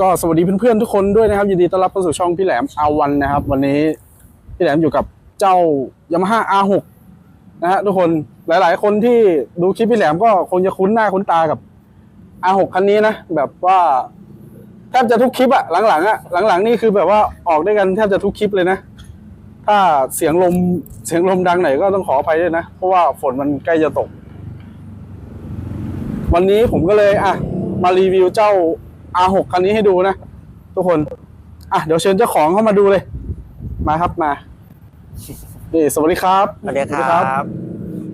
ก็สวัสดีเพื่อนๆทุกคนด้วยนะครับ ยินดีต้อนรับเข้าสู่ช่องพี่แหลมอาวันนะครับ วันนี้พี่แหลมอยู่กับเจ้ายามาฮ่า R6 นะฮะทุกคนหลายๆ คนที่ดูคลิปพี่แหลมก็คงจะคุ้นหน้าคุ้นตากับ R6 คันนี้นะแบบว่าแทบจะทุกคลิปอะหลังๆอะหลังๆนี่คือแบบว่าออกด้วยกันแทบจะทุกคลิปเลยนะ ถ้าเสียงลมเสียงลมดังไหนอยก็ต้องขออภัยด้วยนะ เพราะว่าฝนมันใกล้จะตก วันนี้ผมก็เลยอะมารีวิวเจ้า R6 คันนี้ให้ดูนะ ทุกคน อะเดี๋ยวเชิญเจ้าของเข้ามาดูเลย มาครับมานี่สวัสดีครับสวัสดีครับ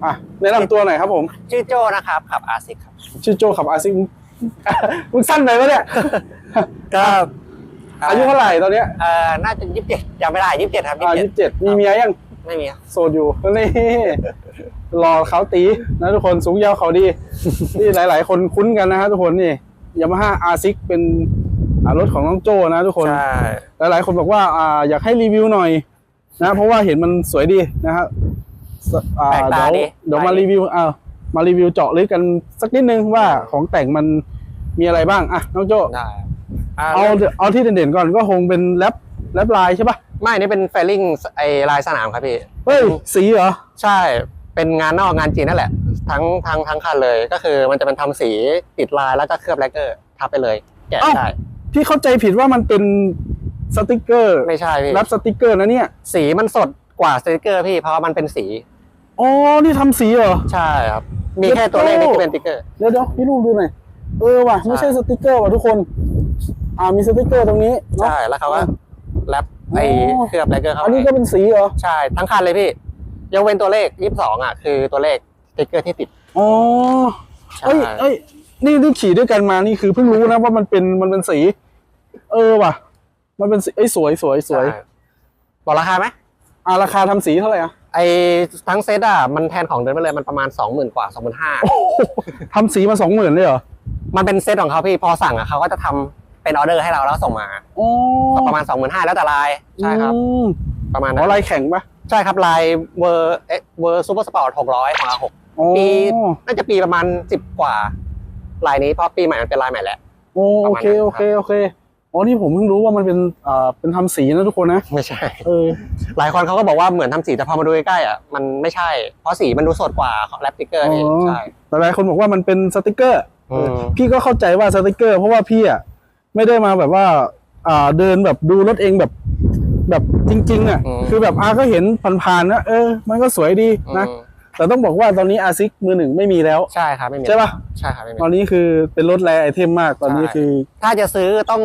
อะแนะนำตัวหน่อยครับผม ชื่อโจนะครับขับอาซิกครับ ชื่อโจขับอาซิมึงมึงสั้นไปปะเนี่ยก็อายุเท่าไหร่ตอนเนี้ยเอ่อน่าจะยี่สิบเจ็ดจำไม่ได้ยี่สิบเจ็ดครับยี่อ่าสิยี่บสิเจ็ดบเจ็ดมีเมียยังไม่มีครับโสดอยู่นี่รอเขาตีนะทุกคนสูงยาวเขาดี นี่หลาย ๆ คนคุ้นกันนะฮะทุกคนนี่ ยามาฮ่าอาซิกเป็นอ่ารถของน้องโจนะทุกคนใช่หลายๆคนบอกว่าอ่าอยากให้รีวิวหน่อยนะเพราะว่าเห็นมันสวยดีนะครับสอ่าเดี๋ยวเดี๋ยวมารีวิวอ่ามารีวิวเจาะลึกกันสักนิดนึงว่าของแต่งมันมีอะไรบ้างอะน้องโจได้อ่าเอาเอาที่เด่นๆก่อนก็คงเป็นแรปแรปลายใช่ปะไม่นี่เป็นเฟลลิ่งไอลายสนามครับพี่เฮ้ยสีเหรอ ใช่เป็นงานนอกงานจีนนั่นแหละ ทั้งทั้งทั้งคันเลย ก็คือมันจะเป็นทำสีติดลายแล้วก็เคลือบแลกเกอร์ทับไปเลย แกะเอ้าได้พี่เข้าใจผิดว่ามันเป็นสติกเกอร์ไม่ใช่พี่แรปสติกเกอร์นะเนี่ย สีมันสดกว่าสติกเกอร์พี่เพราะว่ามันเป็นสีอ๋อนี่ทำสีเหรอใช่ครับมีแค่ตัวเลขเดี๋ยวที่เป็นสติกเกอร์เดี๋ยวเดี๋ยวพี่ลูกดูหน่อยเออว่ะไม่ใช่สติกเกอร์ว่ะทุกคน อ่ามีสติกเกอร์ตรงนี้เนอะใช่แล้วเขาก็แรปไออ๋อเคลือบแลกเกอร์เข้าอันนี้ไปก็เป็นสีเหรอใช่ทั้งคันเลยพี่ยกเว้นตัวเลข22อะคือตัวเลขส ติ๊กเกอร์ที่ติด อ๋อใช่ เอ้ยเอ้ยนี่นี่ขี่ด้วยกันมานี่คือเพิ่งรู้นะว่ามันเป็นมันเป็นสี เออว่ะ มันเป็นสีเอ้ยสวยสวยสวยใช่บอกราคาไหมอ่าราคาทำสีเท่าไหร่อะไอทั้งเซตอะมันแทนของเดินไปเลยมันประมาณ 20,000 กว่า25,000โอ้โหทำสีมาสองหมื่นเลยเหรอมันเป็นเซตของเขาพี่พอสั่งอะเขาก็จะทำเป็นออเดอร์ให้เราแล้วส่งมา อ๋อประมาณ 25,000 แล้วแต่ลายใช่ครับ อืมประมาณอ๋นั้อนลายแข็งปะใช่ครับลายเวอร์เอเวอร์ซูเปอร์สปอร์ต600ของเราหกอ๋อ ปีน่าจะปีประมาณ10กว่าลายนี้เพราะปีใหม่มันเป็นลายใหม่แหละโอโอเคประมาณนั้นโอเคโอเคอ๋อนี่ผมเพิ่งรู้ว่ามันเป็นอ่าเป็นทำสีนะทุกคนนะไม่ใช่เออหลายคนเขาก็บอกว่าเหมือนทำสีแต่พอมาดูใกล้ๆอะมันไม่ใช่ เพราะสีมันดูสดกว่าแรปติกเกอร์นี่อ๋อใช่แต่หลายคนบอกว่ามันเป็นสติกเกอร์อืมพี่ก็เข้าใจว่าสติกเกอร์ เพราะว่าพี่อะไม่ได้มาแบบว่าอ่าเดินแบบดูรถเองแบบแบบจริงๆอะคือแบบอาก็เห็นผ่านๆนะเออ มันก็สวยดีนะอืม แต่ต้องบอกว่าตอนนี้อาซิกมือหนึ่งไม่มีแล้ว ใช่ครับไม่มีใช่ปะใช่ครับไม่มีตอนนี้คือเป็นรถแรไอเทมมากตอนนี้ใช่คือ ถ้าจะซื้อต้อง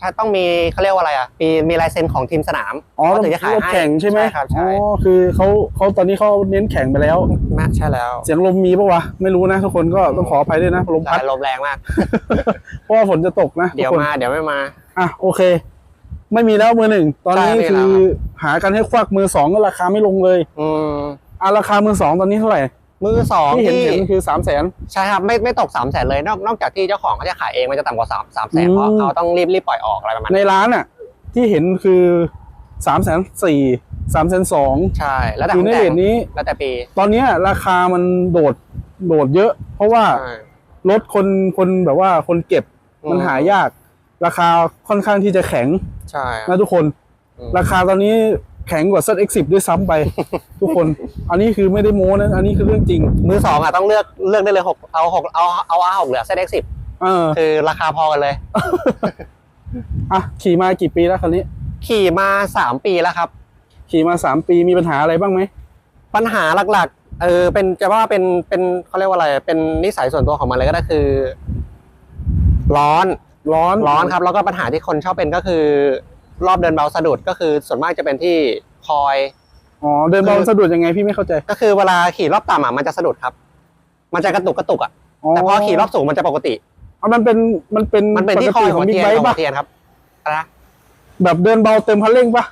ถ้าต้องมีเขาเรียกว่าอะไรอะมีมีลายเซ็นของทีมสนามอ๋อเขาถึงจะขายรถให้แข่งใช่ไหมครับอ๋ใช่อคือเขาเขาตอนนี้เขาเน้นแข่งไปแล้วนะใช่แล้ว เสียงลมมีปะวะไม่รู้นะ ทุกคนก็ต้องขออภัยด้วยนะลมพัใช่ดลมแรงมากเพราะว่าฝนจะตกนะเดี๋ยวทุกคนมาเดี๋ยวไม่มาอะโอเค ไม่มีแล้วมือหนึ่งตอนนี้ใช่ไม่มีคืแล้อวหากันให้ควักมือสองก็ราคาไม่ลงเลย อืม อะราคามือสองตอนนี้เท่าไหร่มือสองที่เห็นที่เห็นคือสามแสนใช่ครับไม่ไม่ตกสามแสนเลยนอกนอกจากที่เจ้าของเขาจะขายเองมันจะต่ำกว่าสามสามแสนอืมเพราะเขาต้องรีบรีบปล่อยออกอะไรประมาณในนั้นร้านอะที่เห็นคือสามแสนสี่สามแสนสองใช่ แล้วแต่อยู่ในแต่เรทนี้แล้วแต่ปี ตอนเนี้ยราคามันโดดโดดเยอะ เพราะว่าใช่รถคนคนแบบว่าคนเก็บมันอืมหายาก ราคาค่อนข้างที่จะแข็งใช่นะทุกคนอืมราคาตอนนี้ แข็งกว่า ZX10 ด้วยซ้ำไป ทุกคน อันนี้คือไม่ได้โม้นะ อันนี้คือเรื่องจริง มือสองอะต้องเลือกเลือกได้เลยหกเอาหกเอาเอาอาหกเหลือเซตเอ็กสิบเออ คือราคาพอกันเลย อะ ขี่มากี่ปีแล้วคันนี้ ขี่มาสามปีแล้วครับ ขี่มาสามปีมีปัญหาอะไรบ้างไหม ปัญหาหลักๆ เออ เป็นจะว่าเป็นเป็นเขาเรียกว่าอะไร เป็นนิสัยส่วนตัวของมันเลยก็ได้คือ ร้อน ร้อน ร้อนครับ แล้วก็ปัญหาที่คนชอบเป็นก็คือ รอบเดินเบาสะดุดก็คือส่วนมากจะเป็นที่คอย อ๋อเดินเบาสะดุดยังไงพี่ไม่เข้าใจ ก็คือเวลาขี่รอบต่ำอะมันจะสะดุดครับ มันจะกระตุกกระตุกอะแต่พอขี่รอบสูงมันจะปกติอ๋อมันเป็นมันเป็นมันเป็นที่ปคกอยติหัวบิ๊เทีกยนไบขค์องหัปะวเทียนครับอะไรนะแบบเดินเบาเต็มคันเร่งปะ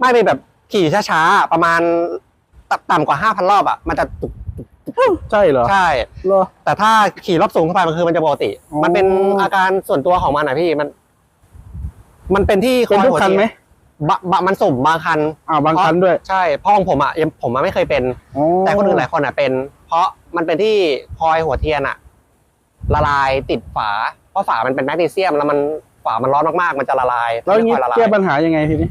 ไม่เป็นแบบขี่ช้าๆประมาณต่ำต่ำกว่าห้าพันรอบอะมันจะตุกใช่เหรอใช่เหรอแต่ถ้าขี่รอบสูงเข้าไปมันคือมันจะปกติอ๋อมันเป็นอาการส่วนตัวของมันอะพี่มัน มันเป็นที่คเป็นอยทุกหัวคันเทียไหมบะบะมันสุ่มบางคัน อ่าบางคันด้วยใช่พ่อของผมอะยังผมอะไม่เคยเป็น อ๋อแต่คนอื่นหลายคนอะเป็น เพราะมันเป็นที่คอยหัวเทียนอะละลายติดฝา เพราะฝามันเป็นแมกนีเซียม แล้วมันฝามันร้อนมากๆมันจะละลายแล้วอย่างไม่นี้ค่อยละลายแก้ปัญหายังไงทีนี้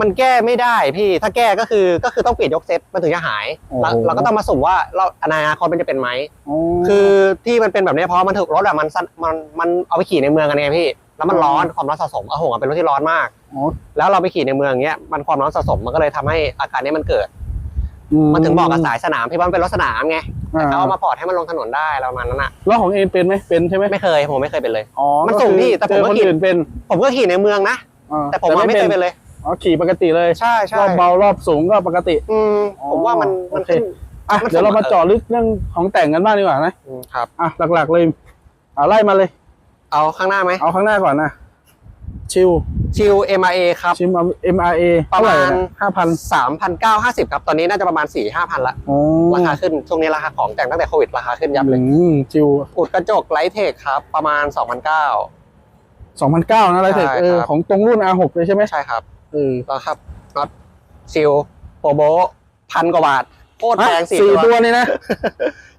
มันแก้ไม่ได้พี่ถ้าแก้ก็คือก็คือต้องเปลี่ยนยกเซตมันถึงจะหายโอ้โหแล้วเราก็ต้องมาสุ่มว่าเราอนาคตมันจะเป็นไหมอ๋อคือที่มันเป็นแบบนี้เพราะมันถูกรถอะมันสั้นมันมันเอาไปขี่ในเมืองกันไงพี่ แล้วมันร้อนความร้อนสะสมเอาหงอะเป็นรถที่ร้อนมากอ๋อแล้วเราไปขี่ในเมืองอย่างเงี้ยมันความร้อนสะสมมันก็เลยทำให้อาการนี้มันเกิดมันถึงบอกกับสายสนามพี่ว่ามันเป็นรถสนามไงอ่าเขาเอามาพอร์ตให้มันลงถนนได้ประมาณนั้นอะแล้วของเอเป็นไหมเป็นใช่ไหมไม่เคยผมไม่เคยเป็นเลยอ๋อมันสูงพี่แต่ผมเจอก็คนขี่อื่นเป็น ผมก็ขี่ในเมืองนะอ่าแต่ผมอะไม่เคยเป็นเลยอ๋อขี่ปกติเลยใช่ใช่รอบเบารอบสูงก็ปกติ อืมอ๋อผมว่ามันมันโอเคขึ้นอะมันเดี๋ยวเรามาสมมาเจาะลึกเรื่องของแต่งกันบ้างดีกว่านะอืมครับอะหลักๆเลยเอาไล่มาเลย เอาข้างหน้าไหมเอาข้างหน้าก่อนนะชิวชิล MRA ครับชิม MRA ประมาณห้าพันสามพันเก้าห้าสิบครับ ตอนนี้น่าจะประมาณสี่ห้าพันละโอ้ราคาขึ้น ช่วงนี้ราคาของแต่งตั้งแต่โควิดราคาขึ้นยับเลยอืมชิวอุดกระจกไลท์เทคครับ ประมาณสองพันเก้าสองพันเก้านะไรเทคใช่เออครับของตรงรุ่น R6 เลยใช่ไหมใช่ครับเออแล้วครับน็อตชิลโปรโบพันกว่าบาท โคตรแพงอะสี่สี่ตัตัววนี่นะ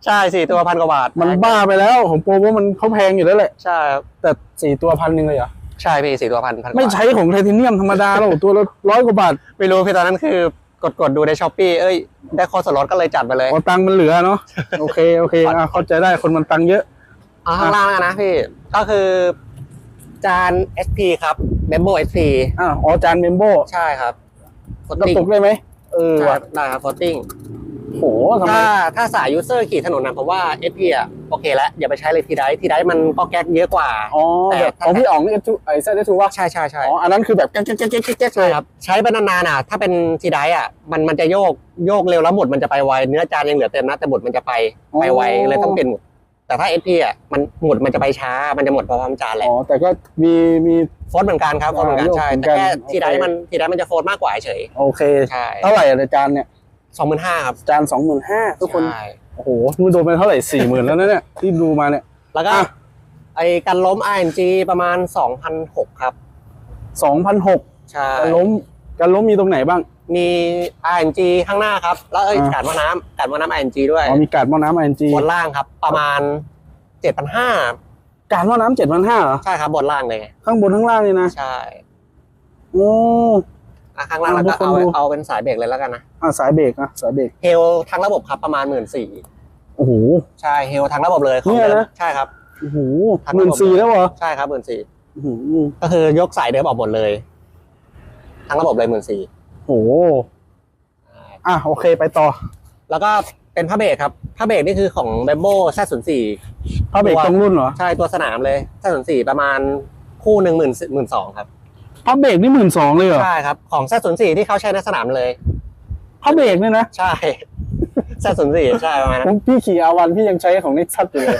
ใช่สี่ตัวพันกว่าบาท มันบ้าไปแล้วของโปรว่ามันเขาแพงอยู่แล้วแหละใช่ครับแต่สี่ตัวพันหนึ่งเลยเหรอใช่พี่สี่ตัวพันพันกว่าไม่บาทใช้ของไทเทเนียมธรรมดาหรอกตัวละร้อยกว่าบาทไม่รู้พี่ตอนนั้นคือกดกดดูในช้อปปี้เอ้ย ได้โค้ดส่วนลดก็เลยจัดไปเลยพอตังค์มันเหลือเนาะโอเคโอเคอะเข้าใจได้คนมันตังค์เยอะเอาข้างล่างแล้วกันนะพี่ ก็คือ จาน SP ครับ b e m b o SP อะอ๋อจานเมมโบใช่ครับกระตุกได้ไหมเออใช่ว่ะได้ครับ floating โหทำไมถ้าถ้าสายยูเซอร์ขี่ถนนนะผมว่า SP อะโอเคแล้วอย่าไปใช้เลยทีไดทีไดมันก็แก๊กเยอะกว่า อ๋อแต่แบบของพี่อ๋องเอฟทูไอเซตทูว่าใช่ใช่ใช่อ๋ออันนั้นคือแบบแก๊กแก๊กแก๊กแก๊กแก๊กใช่ครับใช้ไปนานๆอะถ้าเป็นทีไดอะมันมันจะโยกโยกเร็วแล้วหมุดมันจะไปไวเนื้อจานยังเหลือเต็มนะแต่หมุดมันจะไปไปไวเลยต้องเปลี่ยนหมุดแต่ถ้า SP อะมันหมุดมันจะไปช้ามันจะหมดพร้อมจานแหละอ๋อแต่ก็มีมีโฟนเหมือนกันครับโฟนเหมือนกันอ่าใช่โยกเหมือนแต่กันแค่โอเคทีไดมันทีไดมันจะโฟนมากกว่าเฉยโอเคใช่เท่าไหร่อะในจานเนี่ย สองหมื่นห้าครับ จานสองหมื่นห้าทุกคน ใช่ โอ้โหมึงโดนไปเท่าไหร่สี่หมื่นแล้วนะเนี่ย ที่ดูมาเนี่ย แล้วก็ อะ ไอ้การล้ม ING ประมาณสองพันหกครับ สองพันหกใช่ การล้มการล้มมีตรงไหนบ้าง มี ING ข้างหน้าครับ แล้วเอ้ยอ่า การว่าน้ำการว่าน้ำ ING ด้วยอ๋อมีการหม้อน้ำไอเอ็นจีบนล่างครับ ประมาณเจ็ดพันห้าการหม้อน้ำเจ็ดพันห้าเหรอ ใช่ครับบนล่างเลย ข้างบนข้างล่างนี่นะ ใช่ โอ้ อะข้างล่างเราก็ทุกคนเอาดูเอาเป็นสายเบรกเลยแล้วกันนะอะสายเบรกนะสายเบรกเฮลทั้งระบบครับประมาณหมื่นสี่โอ้โหใช่เฮลทั้งระบบเลยของเนี่ยเดิมนะใช่ครับโอ้โหทั้งหมื่นระบบสี่แล้วเหรอใช่ครับหมื่นสี่โอ้โหก็คือยกสายเดิมออกหมดเลย ทั้งระบบเลยหมื่นสี่โอ้โหอะโอเคไปต่อ แล้วก็เป็นผ้าเบรกครับผ้าเบรกนี่คือของ b บ m b o Z 0 4ผ้าเบรกตรงรุ่นเหรอ ใช่ตัวสนามเลย Z 0 4ประมาณคู่หนึ่งหมื่นหมื่นสองครับ ผ้าเบรกนี่หมื่นสองเลยเหรอ ใช่ครับ ของ Z 0 4ที่เขาใช้ในสนามเลยผ้าเบรกเนี่ยนะ ใช่ Z 0 4ใช่ประมาณผนั้นมพี่ขี่อาวันพี่ยังใช้ของนิสสัตอยู่เลย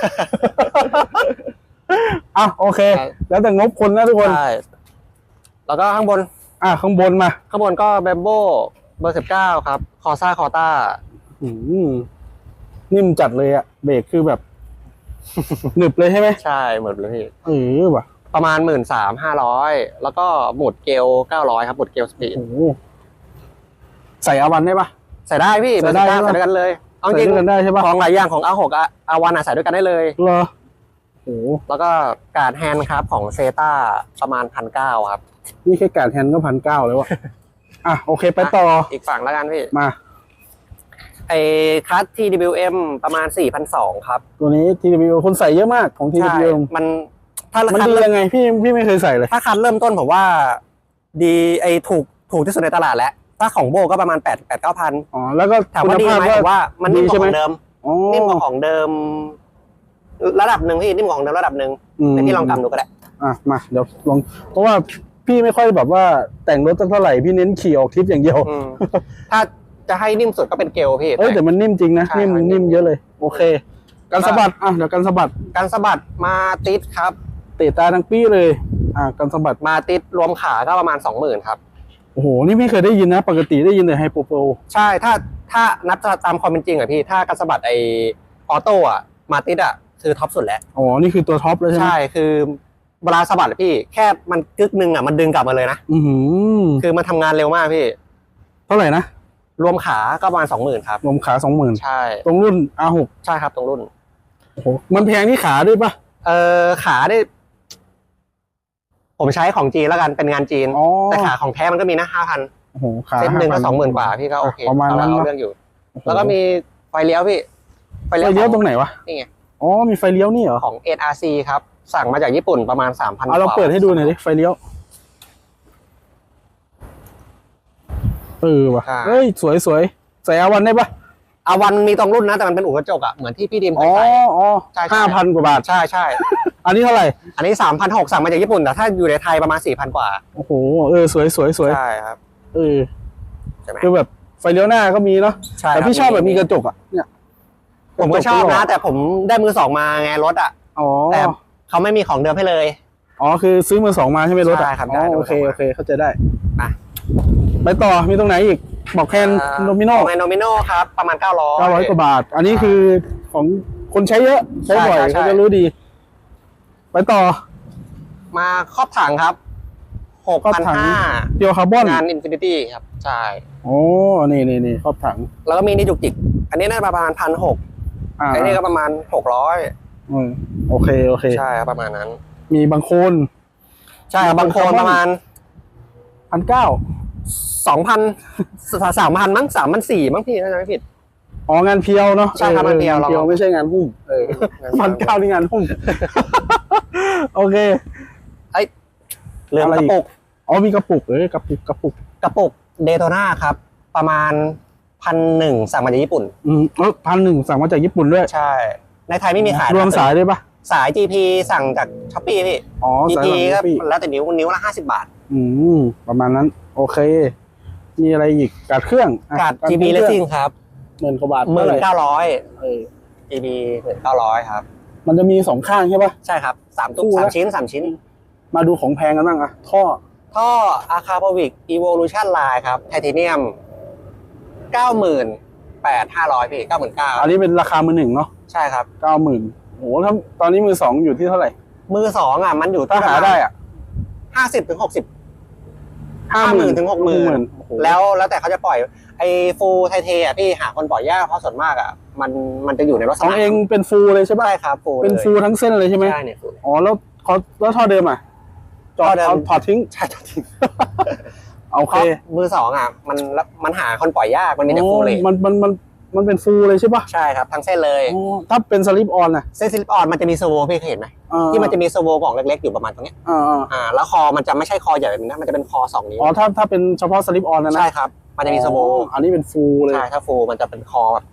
อะโอเค แล้วแต่งบคนนะทุกคน ใช่แล้วก็ข้างบน อะข้างบนมาข้างบนก็ b บ m b o เบอร์สิบเก้าครับ คอซ่าคอต้า อืมนิ่มจัดเลยอะเบรกคือแบบ หนึบเลยใช่ไหมใช่ เหมือนเลยพี่ เออว่ะ ประมาณหมื่นสามห้าร้อยแล้วก็หมุดเกลเก้าร้อยครับหมุดเกลสปีดโอ้โหใส่อาวันได้ปะ ใส่ได้พี่เบอร์ใส่สิได้บเก้าใช่ใส่ไหมด้วยกันเลยเอาจใส่ริงด้วยกันได้ใช่ปะของหลายอย่างของอาหกอาวันอะใส่ด้วยกันได้เลยเหรอโอ้โหแล้วก็การดแฮนด์ครับของเซตาประมาณพันเก้าครับ นี่แค่การแฮนด์ก็พันเก้าแล้ววะอะโอเคไปต่ออีกฝั่งแล้วกันพี่มาไอคัส TWM ประมาณ4 0 0 ครับ ตัวนี้ TW คนใส่เยอะมากของใช่ TW มัน ถ้ามันคัดดีเริ่มยังไงพี่พี่ไม่เคยใส่เลย ถ้าคัดเริ่มต้นผมว่า ดีไอถูกถูกที่สุดในตลาดแล้ว ถ้าของโบก็ประมาณ8 8 9พันอ๋อ แล้วก็ถามว่าดีไหมผมว่ามันนิ่มกว่าของเดิม อ๋อนิ่มกว่าของเดิม ระดับหนึ่งพี่นิ่มกว่าของเดิมระดับหนึ่งมเดี๋ยวพี่ลองกำดูก็ได้ อะมาเดี๋ยวลองเพราะว่าพี่ไม่ค่อยแบบว่าแต่งรถสักเท่าไหร่พี่เน้นขี่ออกทริปอย่างเดียวอืมถ้าจะให้นิ่มสุดก็เป็นเกลพี่ เอ้ยแต่มันนิ่มจริงนะใช่นิ่มมันนิ่นิ่มมเยอะเลย โอเคการสะบัดอะเดี๋ยวการสะบัด การสะบัดมาติดครับ เตะตาทั้งปี้เลย อะการสะบัดมาติดรวมขาก็ประมาณสองหมื่นครับ โอ้โห นี่ไม่เคยได้ยินนะ ปกติได้ยินแต่ไฮโปรโปรใช่ถ้าถ้านับตามความเป็นจริงอะพี่ ถ้าการสะบัดไอออโต้อะมาติดอะคือท็อปสุดแล้วอ๋อ นี่คือตัวท็อปแล้วใช่ไหมใช่คือเวลาสะบัดอะพี่ แค่มันกึกหนึ่งอะมันดึงกลับมาเลยนะอือหือคือมันทำงานเร็วมากพี่ เท่าไหร่นะรวมขาก็ประมาณสองหมื่นครับรวมขาสองหมื่นใช่ตรงรุ่น R6 ใช่ครับตรงรุ่น โอ้โหมันแพงที่ขาด้วยปะเออขาได้ ผมใช้ของจีนแล้วกันเป็นงานจีน อ๋อแต่ขาของแท้มันก็มีนะห้าพันโอ้โหขาเส้นหนึ่งก็5,000สองหมื่นกว่าพี่ก็โอเคประมาณนั้นเอเนอะเรื่องอยู่โอ้โหแล้วก็มีไฟเลี้ยวพี่ไฟเลี้ยวตรงไหนวะ นี่ไงอ๋อ มีไฟเลี้ยวนี่เหรอ ของ NRC ครับสั่งมาจากญี่ปุ่นประมาณสามพันเอาเราเปิดให้ดูหน่อยดิ ไฟเลี้ยว เออว่ะ เฮ้ย สวยสวยใส่อาวันได้ปะอาวันมีตรงรุ่นนะแต่มันเป็นอู่กระจกอะเหมือนที่พี่ดิมเคอ๋ยอใส่ อ๋อใช่ใช่ ห้าพันกว่าบาท ใช่ใช่ อันนี้เท่าไหร่ อันนี้สามพันหกสั่งมาจากญี่ปุ่นแต่ถ้าอยู่ในไทยประมาณสี่พันกว่าโอ้โหเออสวยสวยสวยใช่ครับเออใช่ไหมคือแบบไฟเลี้ยวหน้าก็มีเนาะใช่แต่ครัพี่ชอบแบบมีกระจกอะเนี่ยผมก็ชอบนะ แต่ผมได้มือสองมาไงรถอะอ๋อแต่เขาไม่มีของเดิมให้เลยอ๋อคือซื้อมือสองมาใช่ไหมรถอะใช่ครับได้อ๋อมืโออเคสองมาโอเคเข้าใจได้อะไปต่อมีตรงไหนอีกบอกแคนโนมิโนของโนมิโนครับประมาณเก้าร้อยเก้าร้อยกว่าบาท อันนี้คือของคนใช้เยอะใช้บ่อยใช่ใช่เขาจะรู้ดี ไปต่อ มาครอบถังครับหกครอบพันถังห้าเดียวคาร์บอนงานอินฟินิตี้ครับ ใช่ โอ้นี่นี่นี่ครอบถัง แล้วก็มีนี่จุกจิก อันนี้น่าจะประมาณพันหกอ่าไอ้นี่ก็ประมาณหกร้อยอืมโอเคโอเค ใช่ครับประมาณนั้น มีบางโคน ใช่ครับบางโคนประมาณพันเก้าสองพันสามพันมั้งสามพันสี่มั้งพี่น่าจะไม่ผิดอ๋องานเพียวเนาะใช่ครับอองานเพียวงานเพียวเราไม่ใช่งานหุ้มเออพันเก้านี่งานหุ้ม โอเคเรือกอะไรระอีกปุกอ๋อมีกระปุกเอ้ยกระปุกกระปุกกระปุกเดโ o นาครับ ประมาณพันหนึ่งสั่งมาจากญี่ปุ่น อืมเออพันหนึ่งสั่งมาจากญี่ปุ่นด้วย ใช่ ในไทยไม่มีขายนะรวมสายด้วยปะสาย GP สั่งจากช้อปปี้พี่ อ๋อสาย GP หลังก็พี่แล้วแต่นิ้วนิ้วละห้าสิบบาท อืม ประมาณนั้น โอเค มีอะไรอีกกาดเครื่องอะกาดเค GP รื่อง Racing ครับหมื่นกว่าบาทหมื่นท่ไหร่เก้าร้อยเออ GP หมื่นเก้าร้อยครับ มันจะมีสองข้างใช่ปะ ใช่ครับสามตุ๊กคู่สามละ ชิ้นสามชิ้น มาดูของแพงกันบ้างอะท่อท่ออาคา p วิก Evolution Line ครับไทเทเนียมเก้าหมื่นแปดห้าร้อยพี่เก้าหมื่นเก้าอันนี้เป็นราคามือหนึ่งเนาะใช่ครับ เก้าหมื่นโอ้โหถ้าตอนนี้มือสองอยู่ที่เท่าไหร่ มือสองอะมันอยู่ถ้าหาได้อะห้าสิบถึงหกสิบ ห้าหมื่น50,000ถึง60,000โอ้โหแล้วแล้วแต่เขาจะปล่อยไอ้ฟูไทเทอะพี่หาคนปล่อยยากเพราะส่วนมากอะมันมันจะอยู่ในรถสของนามเองเป็นฟูลเลยใช่ปะใช่ครับฟูเป็นฟูลทั้งเส้นเลยใช่ไหมใช่เนี่ยฟูลอ๋อแล้วเขาแล้วท่อเดิมอะจอท่ดอเดิมเอาถอดทิ้งใช่จริงโอเพเคราะมือสองอะมันมันหาคนปล่อยยากมันมีแต่ฟูลเลยมันมันมัน มันเป็นฟูลเลยใช่ปะใช่ครับทั้งเส้นเลยอ๋อถ้าเป็นสลิปออนอะ เส้นสลิปออนมันจะมีโซโวพี่เคยเห็นไหมอ่าที่มันจะมีโซโวกล่องเล็กๆอยู่ประมาณตรงเนี้ยอ่าอ่าอ่าแล้วคอมันจะไม่ใช่คอใหญ่แบบนี้นะมันจะเป็นคอสองนิ้วอ๋อถ้าถ้าเป็นเฉพาะสลิปออนนะนะใช่ครับมันจะมีโซโวอ๋ออันนี้เป็นฟูลเลยใช่ถ้าฟูลมันจะเป็นคอแบบ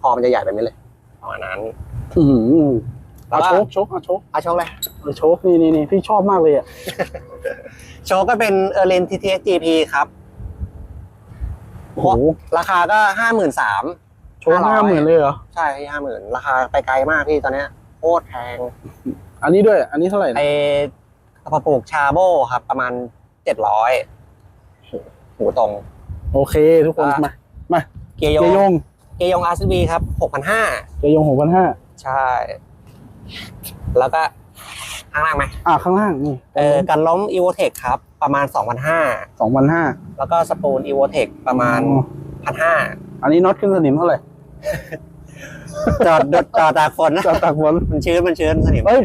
คอมันจะใหญ่แบบนี้เลยประมาณนั้น อือหือแล้วเอาก็ โชคโชคเอาโชคอาโชคเลยเอาโชคนี่นี่นี่พี่ชอบมากเลยอะโชคก็เป็นเออร์เลนทีทีเอสจีพีครับ โอ้โหราคาก็ห้าหมื่นสาม โชคห้าหมื่นเลยเหรอ ใช่ห้าหมื่นราคาไปไกลมากพี่ตอนเนี้ยโคตรแพง อันนี้ด้วย อันนี้เท่าไหร่ไอนะกระปุกชาโบครับ ประมาณเจ็ดร้อยหูตรง โอเค ทุกคนอะมา มา เกียร์เกยงยง เกียร์ยงอาร์ซีบีครับหกพันห้าเกยงหกพันห้าใช่ แล้วก็ข้างล่างไหมอะข้างล่างนี่เออกันล้มอีโวเทคครับ ประมาณสองพันห้าสองพันห้าแล้วก็สปูนอีโวเทคประมาณพันห้าอันนี้น็อตขึ้นสนิมเท่าไหร่ จอดจอดตากฝนนะจอดตากฝนมันชื้นมันชื้นสนิมเฮ้ย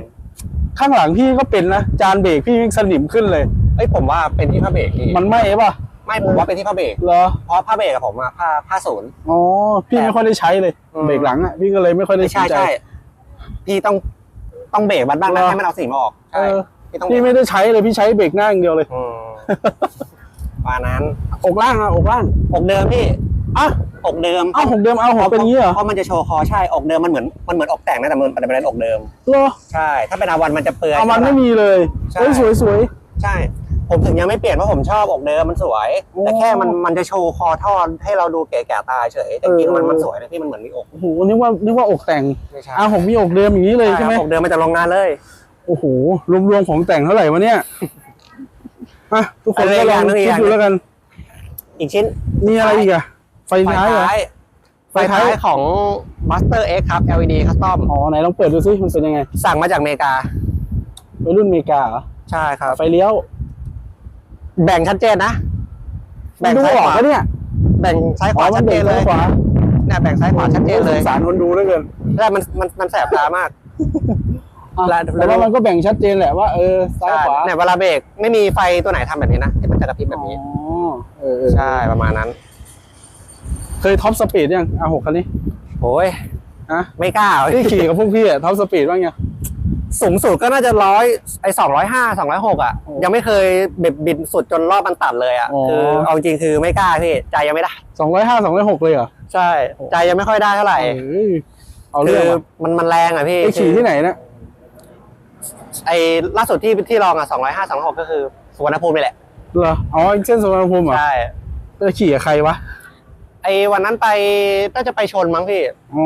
ข้างหลังพี่ก็เป็นนะจานเบรกพี่สนิมขึ้นเลยเอ้ยผมว่าเป็นที่ผ้าเบรกพี่มันไหม้ป่ะไม่ผมว่าเป็นที่ผ้าเบรกเหรอเพราะผ้าเบรกกับผมอะผ้าผ้าศูนย์อ๋อพี่ไม่ค่อยได้ใช้เลยอืมเบรกหลังอะพี่ก็เลยไม่ค่อยได้ไม่ใช่สนใจใช่พี่ต้องต้องเบรกบ้างนะเหรอให้มันเอาสีมาออกเอใช่อพี่ต้องพี่ไม่ได้ใช้เลยพี่ใช้เบรกหน้าอย่างเดียวเลยอืมประมาณนั้นอกล่างอะอกล่างอกเดิมพี่ อะอกเดิมเอ้าหกเดิมเอาหัวเป็นอย่างนี้เหรอเพราะมันจะโชว์คอใช่อกเดิมมันเหมือนมันเหมือนอกแต่งนะแต่มันมันเป็นอกเดิมเหรอใช่ถ้าเป็นอาวันมันจะเปลือยเอามันใช่ไม่ปะมีเลยใช่เฮ้ยสวยสวยใช่ ผมถึงยังไม่เปลี่ยนเพราะผมชอบอกเดิมมันสวยโอ้แต่แค่มันมันจะโชว์คอท่อนให้เราดูเก๋ๆตาเฉยแต่จริงๆมันเออมันสวยนะพี่มันเหมือนมีอกโอ้โหนึกว่านึกว่าอกแต่งไม่ใช่อะผมมีอกเดิมอย่างนี้เลยใช่ไหมครับอกเดิมมาจากโรงงานเลยโอ้โหรวมๆของแต่งเท่าไหร่วะเนี่ยอะทุกคนอะไรก็ลองอย่างนึงอีกคิอดย่างดูแล้วกัน อีกชิ้นมีอะไรอีกอะ ไฟไฟท้ายเหรอ ท้ายไฟไฟท้าท้ายยของ Master X ครับ LED Custom อ๋อไหนลองเปิดดูซิมันเป็นยังไงสั่งมาจากอเมริกา วัยรุ่นอเมริกาเหรอใช่ครับ ไฟเลี้ยวแบ่งชัดเจนนะมัแบ่นงดูซ้ายอขอกวาปะเนี่ยแบ่งซ้ายขอ๋อวามัชันดเจเบ่งนเลซ้ายยขวาเนี่ยแบ่งซ้ายขวาชัดเจนเลยสงสารคนดูเหลือเกินใช่มันมันมันแสบตามาก อะแล้ว แต่ว่ามันก็แบ่งชัดเจนแหละว่าเออซ้ายใช่ขวาเนี่ยเวลาเบรกไม่มีไฟตัวไหนทำแบบนี้นะที่มันจะกระพริบแบบนี้ อ๋อเออเออใช่ประมาณนั้น เคยท็อปสปีดยังอาหกคันนี้โอ้ยฮะไม่กล้าที่ขี่กับพวกพี่อะท็อปสปีดบ้างยังสูงสุดก็น่าจะร้อยไอ้สองร้อยห้าสองร้อยหกอะโอ้ยังไม่เคยเบ็ดบินสุดจนรอบมันตัดเลยอะอ๋อคือเอาจริงคือไม่กล้าพี่ใจยังไม่ได้สองร้อยห้าสองร้อยหกเลยเหรอใช่ ใจยังไม่ค่อยได้เท่าไหร่เอ้ยเอาคืเรื่องอว่ะมันมันแรงอะพี่ไปขี่ที่ไหนนะไอ้ล่าสุดที่ที่ลองอะสองร้อยห้าสองร้อยหกก็คือสุวรรณภูมินี่แหละเหรออ๋อเส้นสุวรรณภูมิเหรอใช่ไปขี่กับใครวะ ไอ้วันนั้นไปน่าจะไปชนมั้งพี่ อ๋อ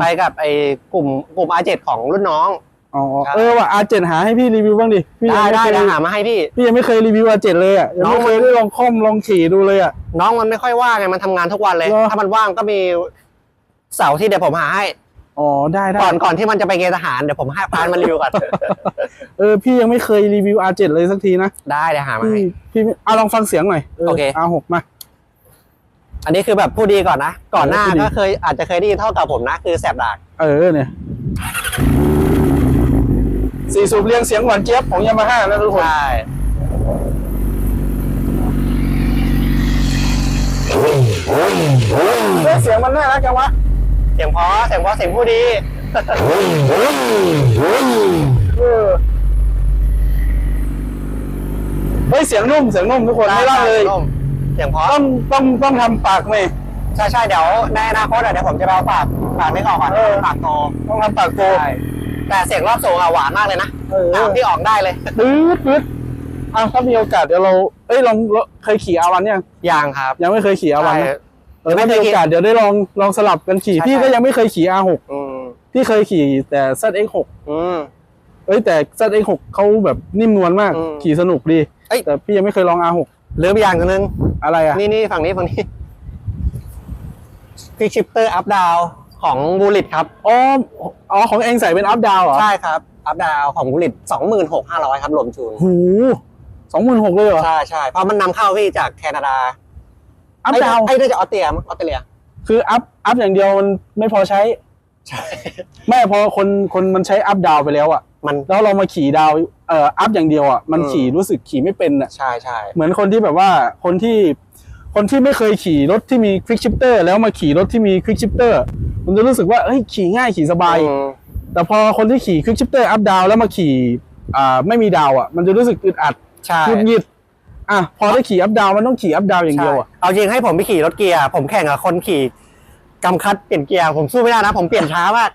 ไปกับไอ้กลุ่มกลุ่ม R7 ของรุ่นน้อง อ๋อใช่เออว่ะอาเจ็ดหาให้พี่รีวิวบ้างดิพี่ยัได้งไม่ได้เคยเดี๋ยวหามาให้พี่ พี่ยังไม่เคยรีวิวอาเจ็ดเลยอะยังน้องไม่เคยได้ลองคล่อมลองขี่ดูเลยอะ น้องมันไม่ค่อยว่างไงมันทำงานทุกวันเลย เหรอ ถ้ามันว่างก็มีเสาร์ที่เดี๋ยวผมหาให้ อ๋อได้ได้ก่อนก่อนที่มันจะไปเกณฑ์ทหารเดี๋ยวผมให้พานมารีวิวก่อน เออพี่ยังไม่เคยรีวิว R7 เลยสักทีนะได้เดี๋ยวหามาพี่ให้ พี่เอาลองฟังเสียงหน่อยโอเค R6 มา อันนี้คือแบบพูดดีก่อนนะ ก่อนหน้าเออพูดดีก็เคยอาจจะเคยได้ยินเท่ากับผมนะ คือแสบดากเออเนี่ยสี่สูบเรียงเสียงหวานเจี๊ยบของยามาฮ่านะทุกคน ใช่เฮ้ยเสียงมันน่ารักจังวะ เสียงเพราะเสียงเพราะเสียงผู้ดีเออเฮ้ยเสียงนุ่มเสียงนุ่มทุกคนไม่ล่าเลย เสียงเพราะต้องต้องต้องทำปากไหมใช่ใช่เดี๋ยวในอนาคตอะเดี๋ยวผมจะไปเอาปากปากไม่ออกก่อนเออปากโตต้องทำปากโกใช่แต่เสียงรอบสูงอะหวานมากเลยนะเออถามที่ออกได้เลยปื๊ดปื๊ดอะถ้ามีโอกาสเดี๋ยวเราเอ้ยลองเคยขี่อาวันยังยังครับ ยังไม่เคยขี่อาวันใช่นะเออถ้ามีโอกาสเดี๋ยวได้ลองลองสลับกันขี่ใช่พี่ใช่ก็ยังไม่เคยขี่ R6 อืมพี่เคยขี่แต่ ZX6 อืมเอ้ยแต่ ZX6 เขาแบบนิ่มนวลมากอืมขี่สนุกดีเอ้ยแต่พี่ยังไม่เคยลอง R6 เหลืออีกอย่างหนึง อะไรอะ นี่นี่ฝั่งนี้ฝั่งนี้พิกชิปเตอร์อัพดาวของบูลิตครับ อ๋อ อ๋อ ของเองใส่เป็นอัพดาวเหรอ ใช่ครับ อัพดาวของบูลิตสองหมื่นหกห้าร้อยครับรวมจูนหูสองหมื่นหกเลยเหรอ ใช่ใช่เพราะมันนำเข้าพี่จากแคนาดา อัพดาวไอ้ยน่าจะออสเตรียมั้งออสเตรเลีย คืออัพ อัพอย่างเดียวมันไม่พอใช้ ใช่ ไม่พอคนคนมันใช้อัพดาวไปแล้วอะมันแล้วเรามาขี่ดาวเอ่ออัพอย่างเดียวอะมันอืมขี่รู้สึกขี่ไม่เป็นอะใช่ใช่เหมือนคนที่แบบว่าคนที่คนที่ไม่เคยขี่รถที่มีควิกชิปเตอร์แล้วมาขี่รถที่มีควิกชิปเตอร์มันจะรู้สึกว่าเฮ้ยขี่ง่ายขี่สบายอืมแต่พอคนที่ขี่ควิกชิปเตอร์อัพดาวแล้วมาขี่อ่าไม่มีดาวอะมันจะรู้สึกอึดอัดใช่หงุดหงิดอะพอได้ขี่อัพดาวมันต้องขี่อัพดาวอย่างเดียวอะใช่เอาจริงให้ผมไปขี่รถเกียร์ผมแข่งกับคนขี่ กำคัดเปลี่ยนเกียร์ผมสู้ไม่ได้นะ ผมเปลี่ยนช้ามาก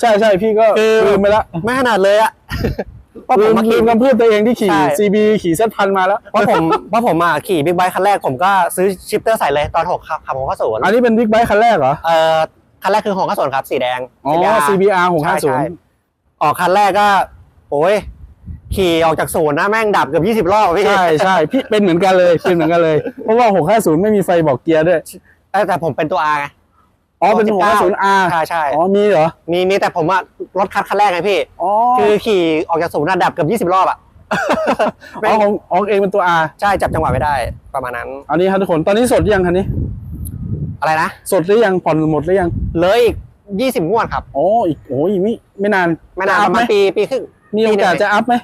ใช่ใช่พี่ก็คือ ลืมไปละไม่ขนาดเลยอะเพราะผลืมมมาลืขี่มกำพืชตัวเองที่ขี่ ใช่ CB ขี่เซตพันมาแล้ว เพราะผมเพราะผมอะขี่บิ๊กไบค์คันแรกผมก็ซื้อชิปเตอร์ใส่เลยตอนหกขับขับของข้าสวนอันนี้เป็นบิ๊กไบค์คันแรกเหรอ เอ่อคันแรกคือของข้าสวนครับ สีแดง อ๋อ CBR CBR ใช่ใช่650 ออกคันแรกก็โอ้ยขี่ออกจากศูนย์นะแม่งดับเกือบยี่สิบ20 รอบอะพี่ใช่ใช่พี่เป็นเหมือนกันเลยเป็นเหมือนกันเลย เพราะว่า 650 ไม่มีไฟบอกเกียร์ด้วย เอ้ยแต่ผมเป็นตัว R ไง อ๋อเป็น19 650R ใช่ใช่อ๋อมีเหรอ มีมีแต่ผมอะรถคัดคันแรกไงพี่อ๋อคือขี่ออกจากศูนย์นะดับเกือบยี่สิบ20รอบอะอ๋อของของเองเป็นตัว R ใช่จับจังหวะไม่ได้ประมาณนั้น อันนี้ครับทุกคนตอนนี้สดหรือยังคันนี้ อะไรนะสดหรือยังผ่อนหมดหรือยังเหลยอีกยี่สิบงวดครับอ๋ออีกโอ้ยไม่ไม่นานไม่นานจะปอัพระไหมาณปีปีครึ่งมีโอกาสจะอัพไหม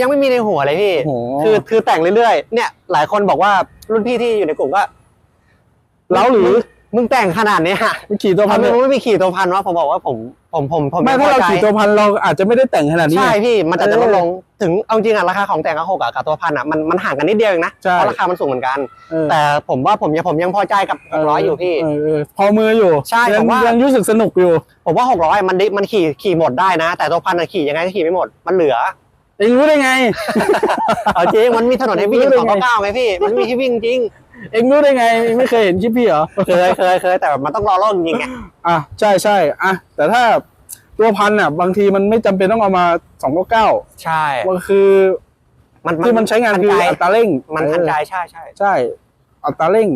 ยังไม่มีในหัวเลยพี่โอ้โหคือคือแต่งเรื่อยๆ เนี่ย หลายคนบอกว่ารุ่นพี่ที่อยู่ในกลุ่มก็เล้าหรือ มึงแต่งขนาดเนี้ยไม่ขี่ตัวพัทำนไมเลยมึงไม่มีขี่ตัวพันวะผมบอกว่าผมผมผมผมไม่ถ้าเราพอใจขี่ตัวพันเราอาจจะไม่ได้แต่งขนาดนี้ ใช่ไงพี่มันจะเออจะลดลงถึงเอาจริงอะราคาของแต่งกับหกอะกับตัวพันอะมันมันห่างกันนิดเดียวเองนะใช่ เพราะราคามันสูงเหมือนกัน เออแต่ผมว่าผมยังผมยังพอใจกับหกร้อยอยู่พี่ เเออพอมืออยู่ใช่ยังผมว่ายั ยังรู้สึกสนุกอยู่ผมว่าหกร้อยมันดิมันขี่ขี่หมดได้นะ แต่ตัวพันอะขี่ยังไงก็ขี่ไม่หมดมันเหลือ เองรู้ได้ไง เอาจริงมันมีถนนให้วิ่งรู้ได้สองไง เก้าไงพี่ มันมีให้วิ่งจริง เองรู้ได้ไงเองไม่เคยเห็นคลิปพี่เหรอ เคยเคยเคยแต่มันต้องรอรอบจริงๆไงอะใช่ใช่อะแต่ถ้าตัวพันอะ บางทีมันไม่จำเป็นต้องเอามาสองเก้าใช่มันคือมันที่มันใช้งานคือทัใจอัตราเร่งมันทันใจเออใช่ใช่ใช่ อัตราเร่ง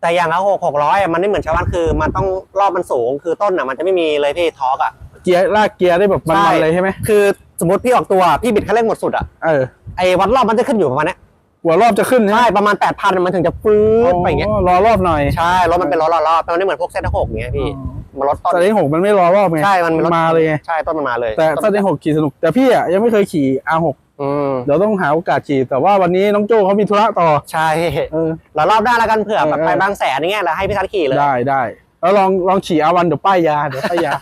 แต่อย่างละหกหกร้อยมันไม่เหมือนชาวบ้านคือ มันต้องรอบมันสูงคือต้นอะมันจะไม่มีเลยพี่ทอร์กอะเกียร์ลากเกียร์ได้แบบมันใช่ๆเลยใช่ไหมคือสมมติพี่ออกตัวพี่บิดคันเร่งหมดสุดอะเออไอ้วัดรอบมันจะขึ้นอยู่ประมาณเนี้ย หัวรอบจะขึ้นใช่ประมาณแปดพันมันถึงจะฟื้นไปอย่างเงี้ยรอรอบหน่อยใช่รถมันเป็นรถรอบรอบมันไม่เหมือนพวกเซตหกอย่างเงี้ยพี่อ๋อมันลดต้นสเต็งหกมันไม่รอรอบไงใช่มันลดมาเลยไงใช่ต้นมันมาเลย แต่สเต็งหกขี่สนุกแต่พี่อะยังไม่เคยขี่ R6 อืมเดี๋ยวต้องหาโอกาสขี่แต่ว่าวันนี้น้องโจ้เขามีธุระต่อใช่เออเรารอบหน้าแล้วกันเผื่อแบบเออไปบางแสนอย่างเงี้ยแล้วให้พี่ทัศน์ขี่เลยได้ได้แล้วลองลองขี่อาวันเดี๋ยวป้ายยาเดี๋ยวป้ายยา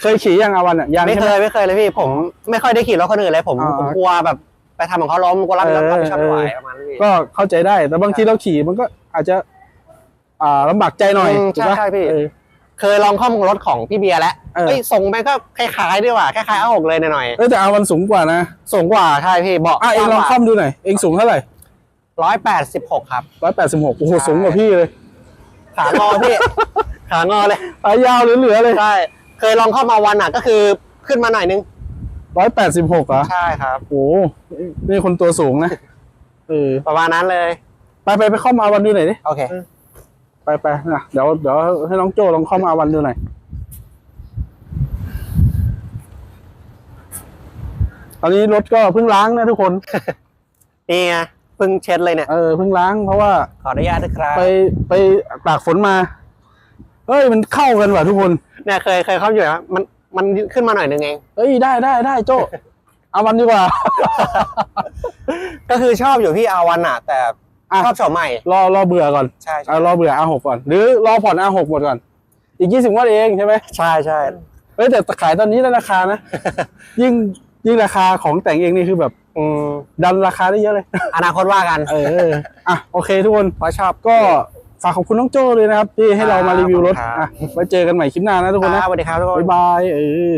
เคยขี่ยังอาวันอะยังไม่ใช่เคไหมยไม่เคยเลยพี่ผมไม่ค่อยได้ขี่รถคนอื่นเลยผมอ่าผมกลัวแบบ ไปทำของเขาล้มกลัวรับเออรับผิดชอบไม่ไหวเออประมาณนั้นพี่ ก็เข้าใจได้ แต่บางทีเราขี่มันก็อาจจะ อ่าลำบากใจหน่อยอืมถูกปะใช่ใช่พี่ เออ เคยลองข้อมูลรถของพี่เบียร์แล้วเออเฮ้ยส่งไปก็คล้ายๆด้วยว่ะคล้ายๆเอาหกเลยหน่อยเออแต่อาวันสูงกว่านะๆสูงกว่าใช่พี่เบาะอะเองลองคล่อมดูหน่อยเองสูงเท่าไหร่ร้อยแปดสิบหกครับ ร้อยแปดสิบหกโอ้โหใช่ สูงกว่าพี่เลยขางอพี่ ขางอเลย ขายาวเหลือๆเลย ใช่ เคยลองเข้ามาวันอะก็คือขึ้นมาหน่อยนึง ร้อยแปดสิบหกอะใช่ครับโอ้โหนี่คนตัวสูงนะเออประมาณนั้นเลย ไปไปไปเข้ามาอาวันดูหน่อยดิโอเค ไปไปนะเดี๋ยวเดี๋ยวให้น้องโจ้ลองเข้ามาอาวันดูหน่อยตอนนี้รถก็เพิ่งล้างนะทุกคนนี่ไงเพิ่งเช็ดเลยเนี่ยเออเพิ่งล้างเพราะว่าขออนุญาตนะครับไปไปตากฝนมาเฮ้ยมันเข้ากันว่ะทุกคนเนี่ยเคยเคยเข้าอยู่นะมัน มันขึ้นมาหน่อยนึงเองเฮ้ยได้ได้ได้โจ้เอาวันดีกว่า ก็คือชอบอยู่พี่อาวันอะ แต่อะชอบโฉมใหม่ รอรอเบื่อก่อนใช่ใช่เอารอเบื่อ R6 ก่อน หรือรอผ่อน R6 หมดก่อน อีกยี่สิบงวดเองใช่ไหมใช่ใช่เฮ้ยแต่ขายตอนนี้ได้ราคานะ ยิ่งยิ่งราคาของแต่งเองนี่คือแบบอืมดันราคาได้เยอะเลย อนาคตว่ากัน เอออะโอเคทุกคนเพราะชอบก็ ฝากขอบคุณน้องโจ้เลยนะครับที่ให้เรามารีวิวรถครับอะไว้เจอกันใหม่คลิปหน้านะทุกคนนะครับสวัสดีครับทุกคนบ๊ายบายเออ